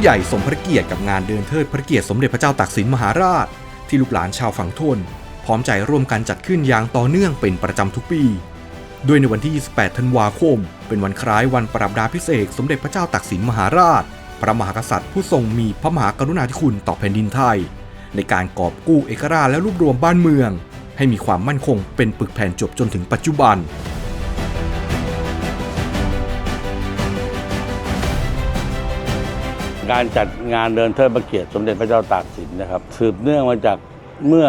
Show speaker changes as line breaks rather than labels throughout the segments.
ใหญ่สมพระเกียรติกับงานเดินเทิดพระเกียรติสมเด็จพระเจ้าตากสินมหาราช ที่ลูกหลานชาวฝั่งทน พร้อมใจร่วมกันจัดขึ้นอย่างต่อเนื่องเป็นประจำทุกปีโดยในวันที่ 28 ธันวาคม เป็นวันคล้ายวันปรับดาพิเศษกสมเด็จพระเจ้าตากสินมหาราช พระมหากษัตริย์ผู้ทรงมีพระมหากรุณาธิคุณต่อแผ่นดินไทย ในการกอบกู้เอกราชและรวบรวมบ้านเมือง ให้มีความมั่นคงเป็นปึกแผ่นจบจนถึงปัจจุบัน
การจัดงานเดินเทิดพระเกียรติสมเด็จพระเจ้าตากสินนะครับ สืบเนื่องมาจากเมื่อ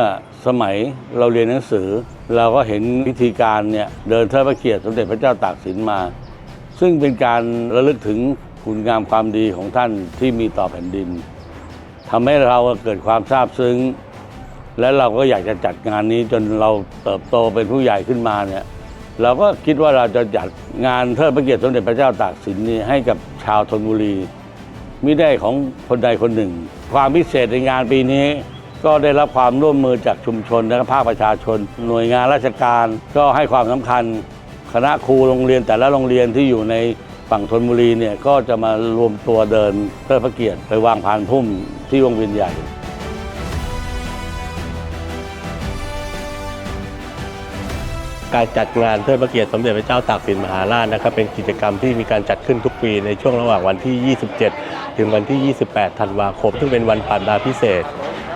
สมัยเราเรียนหนังสือ เราก็เห็นวิธีการเนี่ยเดินเทิดพระเกียรติสมเด็จพระเจ้าตากสินมา ซึ่งเป็นการระลึกถึงคุณงามความดีของท่านที่มีต่อแผ่นดินทำให้เราเกิดความซาบซึ้ง และเราก็อยากจะจัดงานนี้จนเราเติบโตเป็นผู้ใหญ่ขึ้นมาเนี่ยเราก็คิดว่าเราจะจัดงานเทิดพระเกียรติสมเด็จพระเจ้าตากสินนี้ให้กับชาวธนบุรี มิได้ของคนใดคนหนึ่ง ความพิเศษในงานปีนี้ ก็ได้รับความร่วมมือจากชุมชนและภาคประชาชน หน่วยงานราชการก็ให้ความสำคัญ คณะครูโรงเรียนแต่ละโรงเรียนที่อยู่ในฝั่งธนบุรีเนี่ยก็จะมารวมตัวเดินเพื่อพระเกียรติไปวางพานพุ่มที่วงเวียนใหญ่
การจัดงานเทิดพระเกียรติสมเด็จพระเจ้าตากสินมหาราชนะครับเป็นกิจกรรมที่มีการจัดขึ้นทุกปีในช่วงระหว่างวันที่ 27 ถึงวันที่ 28 ธันวาคม ซึ่งเป็นวันปานดาพิเศษ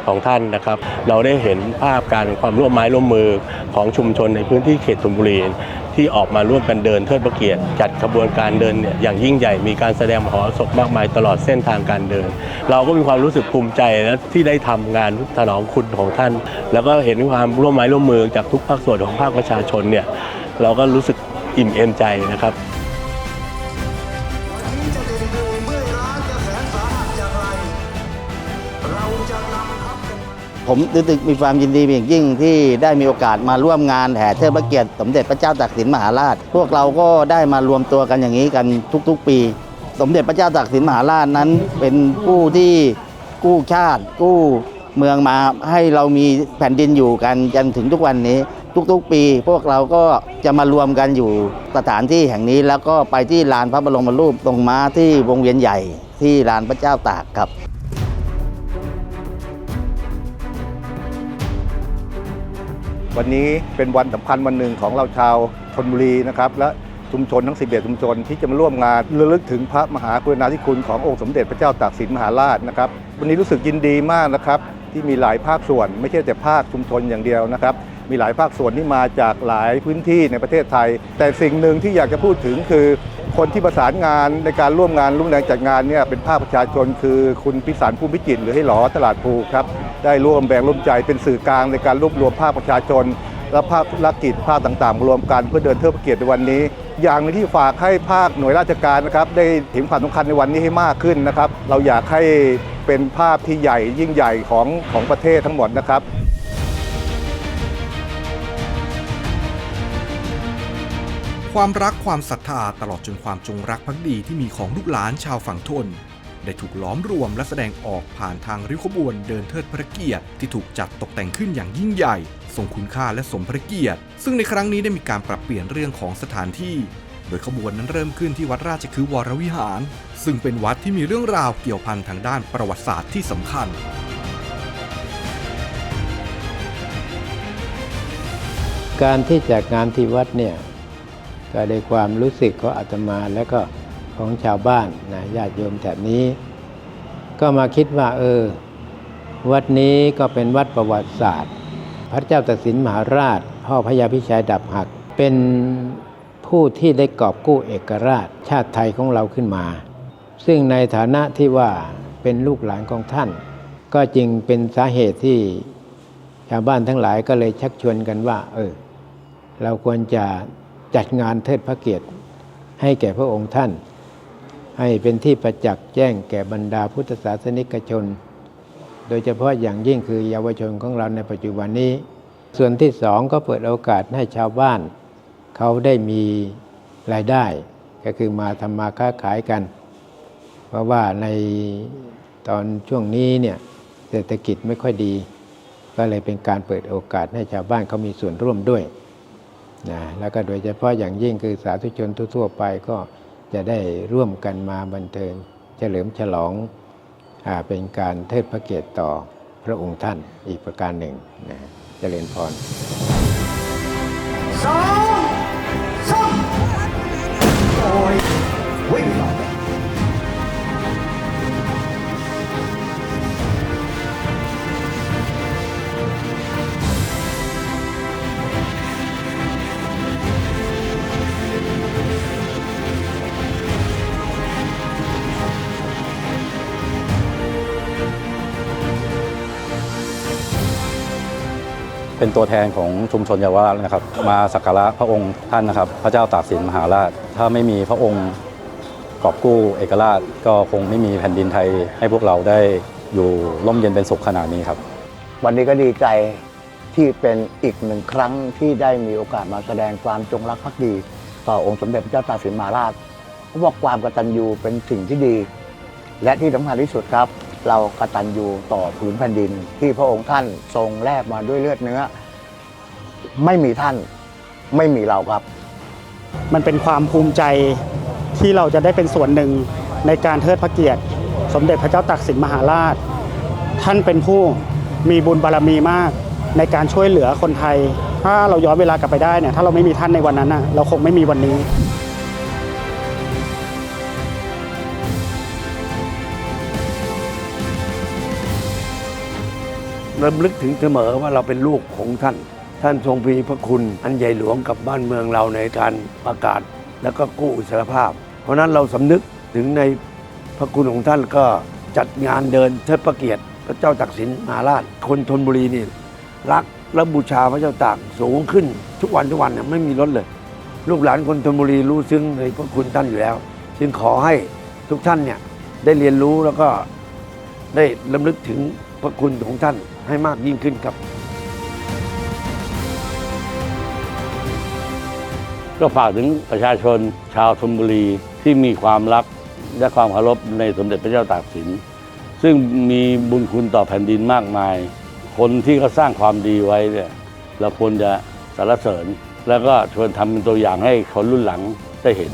ของท่านนะครับ เราได้เห็นภาพการความร่วมไม้ร่วมมือของชุมชนในพื้นที่เขตธนบุรี ที่ออกมาร่วมกันเดินเทิดพระเกียรติ จัดขบวนการเดินเนี่ยอย่างยิ่งใหญ่มีการแสดงมหรสพมากมายตลอดเส้นทางการเดิน เราก็มีความรู้สึกภูมิใจและที่ได้ทำงานถนอมคุณของท่าน แล้วก็เห็นความร่วมไม้ร่วมมือจากทุกภาคส่วนของภาคประชาชนเนี่ยเราก็รู้สึกอิ่มเอมใจนะครับ
ผมรู้สึกมีความยินดีเป็นอย่างยิ่งที่ได้มีโอกาสมาร่วมงานแห่เทิดพระเกียรติสมเด็จพระเจ้าตากสินมหาราช พวกเราก็ได้มารวมตัวกันอย่างนี้กันทุกๆ ปี สมเด็จพระเจ้าตากสินมหาราชนั้น เป็นผู้ที่กู้ชาติ กู้เมืองมาให้เรามีแผ่นดินอยู่กันจนถึงทุกวันนี้ ทุกๆ ปี พวกเราก็จะมารวมกันอยู่สถานที่แห่งนี้ แล้วก็ไปที่ลานพระบรมรูปตรงม้าที่วงเวียนใหญ่ ที่ลานพระเจ้าตากครับ
วันนี้เป็นวันสำคัญวันหนึ่งของเราชาวธนบุรีนะครับและชุมชนทั้ง 11 ชุมชนที่จะมาร่วมงานระลึกถึงพระมหากรุณาธิคุณขององค์สมเด็จพระเจ้าตากสินมหาราชนะครับ วันนี้รู้สึกยินดีมากนะครับ ที่มีหลายภาคส่วน ไม่ใช่แต่ภาคชุมชนอย่างเดียวนะครับ มีหลายภาคส่วนที่มาจากหลายพื้นที่ในประเทศไทย แต่สิ่งหนึ่งที่อยากจะพูดถึงคือ คนที่ประสานงานในการร่วมงานร่วมแรงจัดงานเนี่ยเป็นภาคประชาชน คือคุณพิสารภูมิจิตรหรือให้หลอตลาดภูครับ ได้ร่วมแบ่งร่วมใจเป็นสื่อกลางในการรวบรวมภาคประชาชน และภาคธุรกิจภาคต่างๆ รวมกันเพื่อเดินเทิดพระเกียรติในวันนี้ อย่างนึงที่ฝากให้ภาคหน่วยราชการนะครับได้เห็นความสำคัญในวันนี้ให้มากขึ้นนะครับ เราอยากให้เป็นภาพที่ใหญ่ยิ่งใหญ่ของของประเทศทั้งหมดนะครับ
ความรักความศรัทธาตลอดจนความจงรักภักดีที่มีของลูกหลานชาวฝั่งทน ได้ถูกล้อมรวมและแสดงออกผ่านทางริ้วขบวนเดินเทิดพระเกียรติที่ถูกจัดตกแต่งขึ้นอย่างยิ่งใหญ่ทรงคุณค่าและสมพระเกียรติ ซึ่งในครั้งนี้ได้มีการปรับเปลี่ยนเรื่องของสถานที่ โดยขบวนนั้นเริ่มขึ้นที่วัดราชคือวรวิหาร ซึ่งเป็นวัดที่มีเรื่องราวเกี่ยวพันทางด้านประวัติศาสตร์ที่สำคัญ
การที่จัดงานที่วัดเนี่ยก็ในความรู้สึกของอาตมาและก็ ของชาวบ้านนะญาติโยมแถบนี้ ก็มาคิดว่า เออ วัดนี้ก็เป็นวัดประวัติศาสตร์ พระเจ้าตากสินมหาราช พ่อพระยาพิชัยดับหัก เป็นผู้ที่ได้กอบกู้เอกราช ชาติไทยของเราขึ้นมา ซึ่งในฐานะที่ว่าเป็นลูกหลานของท่าน ก็จึงเป็นสาเหตุที่ชาวบ้านทั้งหลายก็เลยชักชวนกันว่า เออ เราควรจะจัดงานเทิดพระเกียรติให้แก่พระองค์ท่าน ให้เป็นที่ประจักษ์แจ้งแก่บรรดาพุทธศาสนิกชน โดยเฉพาะอย่างยิ่งคือเยาวชนของเราในปัจจุบันนี้ ส่วนที่สองก็เปิดโอกาสให้ชาวบ้าน เขาได้มีรายได้ ก็คือมาทำมาค้าขายกัน เพราะว่าในตอนช่วงนี้เนี่ยเศรษฐกิจไม่ค่อยดี ก็เลยเป็นการเปิดโอกาสให้ชาวบ้านเขามีส่วนร่วมด้วยนะแล้วก็โดยเฉพาะอย่างยิ่งคือสาธุชนทั่ว ๆ ไปก็ จะได้ร่วมกันมาบันเทิงเฉลิมฉลองอเป็นการเทิดพระเกียรติต่อพระองค์ท่านอีกประการหนึ่งนะเจริญพร
สองสองโอ้ยวิ่ง
เป็นตัวแทนของชุมชนเยาวราชนะครับ มาสักการะพระองค์ท่านนะครับ พระเจ้าตากสินมหาราช ถ้าไม่มีพระองค์กอบกู้เอกราช ก็คงไม่มีแผ่นดินไทย ให้พวกเราได้อยู่ร่มเย็นเป็นสุขขนาดนี้ครับ
วันนี้ก็ดีใจที่เป็นอีกหนึ่งครั้งที่ได้มีโอกาสมาแสดงความจงรักภักดี ต่อองค์สมเด็จพระเจ้าตากสินมหาราชเพราะว่าความกตัญญูเป็นสิ่งที่ดี และที่สำคัญที่สุดครับ เรากตัญญูต่อผืนแผ่นดิน ที่พระองค์ท่านทรงแลกมาด้วยเลือดเนื้อ ไม่มีท่านไม่มีเราครับ
มันเป็นความภูมิใจที่เราจะได้เป็นส่วนหนึ่งในการเทิดพระเกียรติ สมเด็จพระเจ้าตากสินมหาราช ท่านเป็นผู้มีบุญบารมีมากในการช่วยเหลือคนไทย ถ้าเราย้อนเวลากลับไปได้เนี่ยถ้าเราไม่มีท่านในวันนั้นน่ะเราคงไม่มีวันนี้
รำลึกถึงเสมอว่าเราเป็นลูกของท่าน ท่านทรงมีพระคุณอันใหญ่หลวงกับบ้านเมืองเราในการประกาศแล้วก็กู้อิสรภาพ เพราะนั้นเราสำนึกถึงในพระคุณของท่านก็จัดงานเดินเทิดพระเกียรติ พระเจ้าตากสินมหาราช คนธนบุรีนี่รักและบูชาพระเจ้าตากสูงขึ้น ทุกวันทุกวันเนี่ยไม่มีลดเลย ลูกหลานคนธนบุรีรู้ซึ้งในพระคุณท่านอยู่แล้ว จึงขอให้ทุกท่านเนี่ยได้เรียนรู้แล้วก็ได้ลำลึกถึงพระคุณของท่าน ให้มากยิ่งขึ้นครับ
ก็ฝากถึงประชาชนชาวธนบุรีที่มีความรักและความเคารพในสมเด็จพระเจ้าตากสิน ซึ่งมีบุญคุณต่อแผ่นดินมากมาย คนที่เขาสร้างความดีไว้เนี่ยเราควรจะสรรเสริญ แล้วก็ชวนทำเป็นตัวอย่างให้คนรุ่นหลังได้เห็น